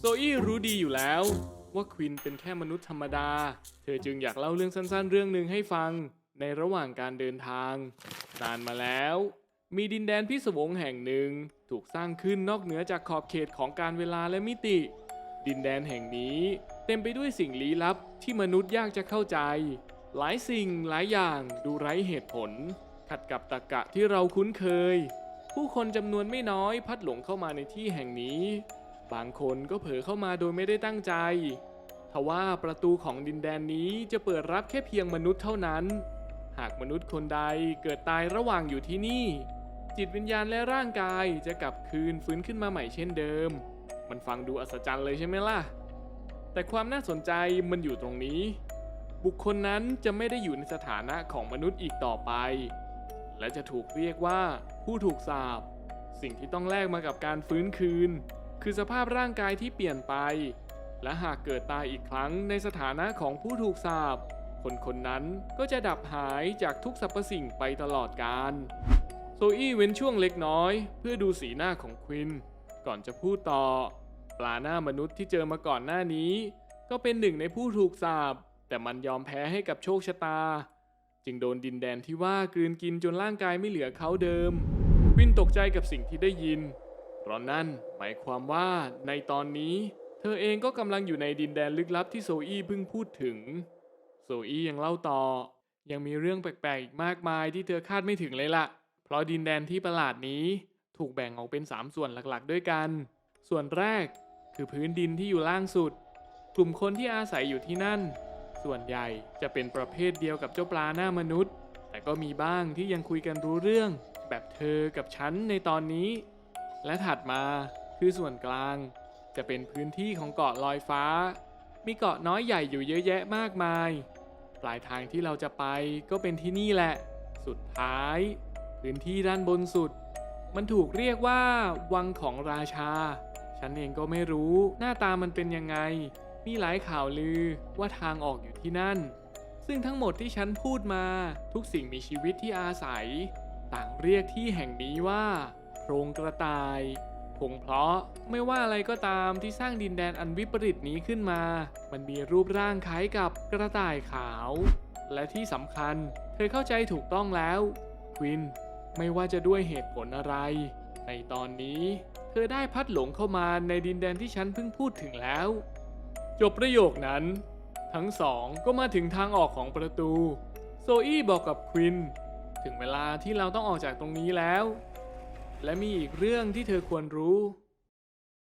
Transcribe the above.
โซอี้รู้ดีอยู่แล้ว ว่าควินเป็นแค่มนุษย์ธรรมดา เธอจึงอยากเล่าเรื่องสั้นๆ เรื่องหนึ่งให้ฟังในระหว่างการเดินทาง นานมาแล้ว มีดินแดนพิศวงแห่งหนึ่งถูกสร้างขึ้นนอกเหนือจากขอบเขตของการเวลาและมิติ ดินแดนแห่งนี้ เต็มไปด้วยสิ่งลี้ลับที่มนุษย์ยากจะเข้าใจ หลายสิ่งหลายอย่างดูไร้เหตุผล ขัดกับตรรกะที่เราคุ้นเคย ผู้คนจำนวนไม่น้อยพัดหลงเข้ามาในที่แห่งนี้ บางคนก็เผลอเข้ามาโดยไม่ได้ตั้งใจ ทว่าประตูของดินแดนนี้จะเปิดรับแค่เพียงมนุษย์เท่านั้น หากมนุษย์คนใดเกิดตายระหว่างอยู่ที่นี่ จิตวิญญาณและร่างกายจะกลับคืนฟื้นขึ้นมาใหม่เช่นเดิม มันฟังดูอัศจรรย์เลยใช่ไหมล่ะ แต่ความน่าสนใจมันอยู่ตรงนี้ บุคคลนั้นจะไม่ได้อยู่ในสถานะของมนุษย์อีกต่อไป และจะถูกเรียกว่าผู้ถูกสาปสิ่งที่ต้องแลกมากับการฟื้นคืน คือสภาพร่างกายที่เปลี่ยนไป และหากเกิดตายอีกครั้งในสถานะของผู้ถูกสาปคนคนนั้นก็จะดับหายจากทุกสรรพสิ่งไปตลอดกาลโซอี้เว้นช่วงเล็กน้อย เพื่อดูสีหน้าของควิน ก่อนจะพูดต่อ ปลาหน้ามนุษย์ที่เจอมาก่อนหน้านี้ ก็เป็นหนึ่งในผู้ถูกสาปแต่มันยอมแพ้ให้กับโชคชะตา จึงโดนดินแดนที่ว่ากลืนกินจนร่างกายไม่เหลือเขาเดิมควินตกใจกับสิ่งที่ได้ยิน ราะนั่นหมายความว่าในตอนนี้ เธอเองก็กำลังอยู่ในดินแดนลึกลับที่โซอี้เพิ่งพูดถึง โซอี้ยังเล่าต่อ ยังมีเรื่องแปลกๆอีกมากมายที่เธอคาดไม่ถึงเลยล่ะ เพราะดินแดนที่ประหลาดนี้ ถูกแบ่งออกเป็น 3 ส่วนหลักๆ ด้วยกัน ส่วนแรกคือพื้นดินที่อยู่ล่างสุด กลุ่มคนที่อาศัยอยู่ที่นั่น ส่วนใหญ่จะเป็นประเภทเดียวกับเจ้าปลาหน้ามนุษย์ แต่ก็มีบ้างที่ยังคุยกันรู้เรื่อง แบบเธอกับฉันในตอนนี้ และถัดมาคือส่วนกลาง จะเป็นพื้นที่ของเกาะลอยฟ้า มีเกาะน้อยใหญ่อยู่เยอะแยะมากมาย ปลายทางที่เราจะไปก็เป็นที่นี่แหละ สุดท้าย พื้นที่ด้านบนสุด มันถูกเรียกว่า วังของราชา ฉันเองก็ไม่รู้หน้าตามันเป็นยังไง มีหลายข่าวลือว่าทางออกอยู่ที่นั่น ซึ่งทั้งหมดที่ฉันพูดมา ทุกสิ่งมีชีวิตที่อาศัย ต่างเรียกที่แห่งนี้ว่า โรงกระต่ายคงเพราะไม่ว่าอะไรก็ตามที่สร้างดินแดนอันวิปริตนี้ขึ้นมา มันมีรูปร่างคล้ายกับกระต่ายขาว และที่สำคัญ เธอเข้าใจถูกต้องแล้วควินไม่ว่าจะด้วยเหตุผลอะไร ในตอนนี้ เธอได้พัดหลงเข้ามาในดินแดนที่ฉันเพิ่งพูดถึงแล้ว จบประโยคนั้น ทั้งสองก็มาถึงทางออกของประตู โซอี้บอกกับควินถึงเวลาที่เราต้องออกจากตรงนี้แล้ว และมีอีกเรื่องที่เธอควรรู้